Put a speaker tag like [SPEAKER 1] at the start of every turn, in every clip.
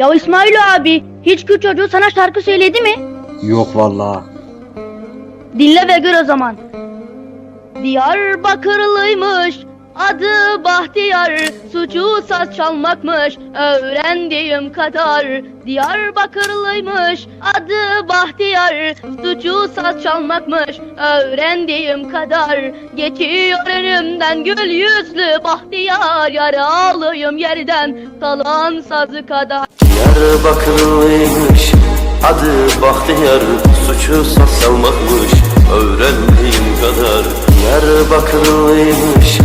[SPEAKER 1] Ya İsmail abi hiç Kürt çocuğu sana şarkı söyledi mi?
[SPEAKER 2] Yok vallahi.
[SPEAKER 1] Dinle ve gör o zaman. Diyarbakırlıymış adı Bahtiyar Suçu saz çalmakmış öğrendiğim kadar Diyarbakırlıymış adı Bahtiyar Suçu saz çalmakmış öğrendiğim kadar Geçiyor önümden gül yüzlü Bahtiyar Yaralıyım yerden kalan sazı kadar
[SPEAKER 3] Diyarbakırlıymış Adı Bahtiyar Suçu salmakmış Öğrendiğim kadar. Diyarbakırlıymış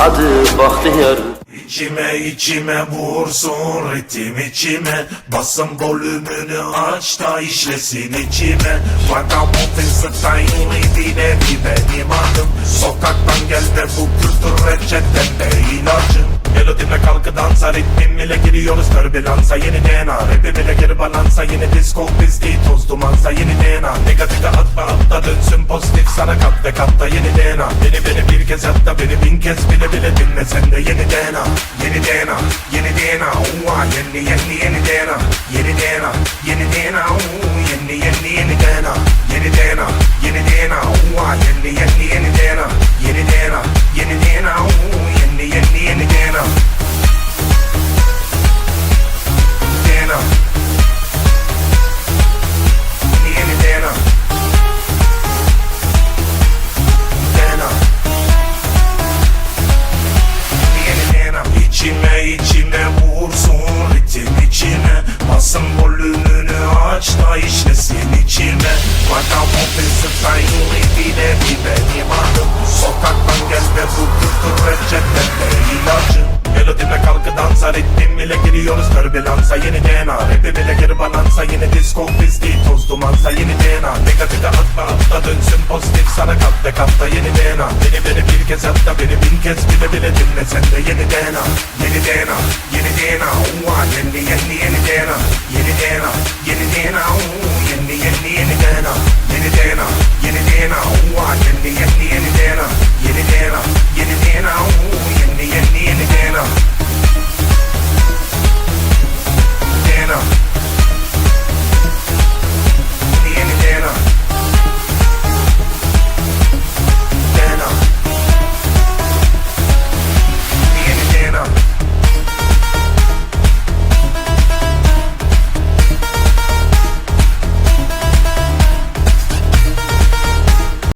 [SPEAKER 3] Adı Bahtiyar.
[SPEAKER 4] İçime içime vursun ritim içime. Basın volümünü aç da işlesin içime. Vagabond style dile bir benim adım. Sokaktan gel de bu kültür reçetende ilacım Melodimle kalkı dansa ritmim ile giriyoruz türbülansa Yeni DNA rapim ile geri balansa Yeni disco biz değil toz dumansa Yeni DNA negatife atma atla dönsün pozitif sana kat ve katta yeni DNA Beni beni bir kez hatta beni bin kez bile bile dinle sen de yeni DNA Yeni DNA yeni DNA Uva yeni yeni yeni DNA Yeni DNA yeni DNA Yeni yeni yeni DNA Yeni DNA yeni da işlesin içime Vagabond style dile bir benim adım. Sokaktan gel ve bu kültür reçetede ilacım Melodimle kalkı dansa ritmim ile giriyoruz. Türbülansa Yeni DNA rapim ile geri balansa Yeni disco değil toz dumansa Yeni DNA negatife atma atla dönsün pozitif sana kat ve katta yeni DNA Beni beni bir kez hatta beni bin kez bile bile dinle sen de yeni DNA Yeni DNA yeni DNA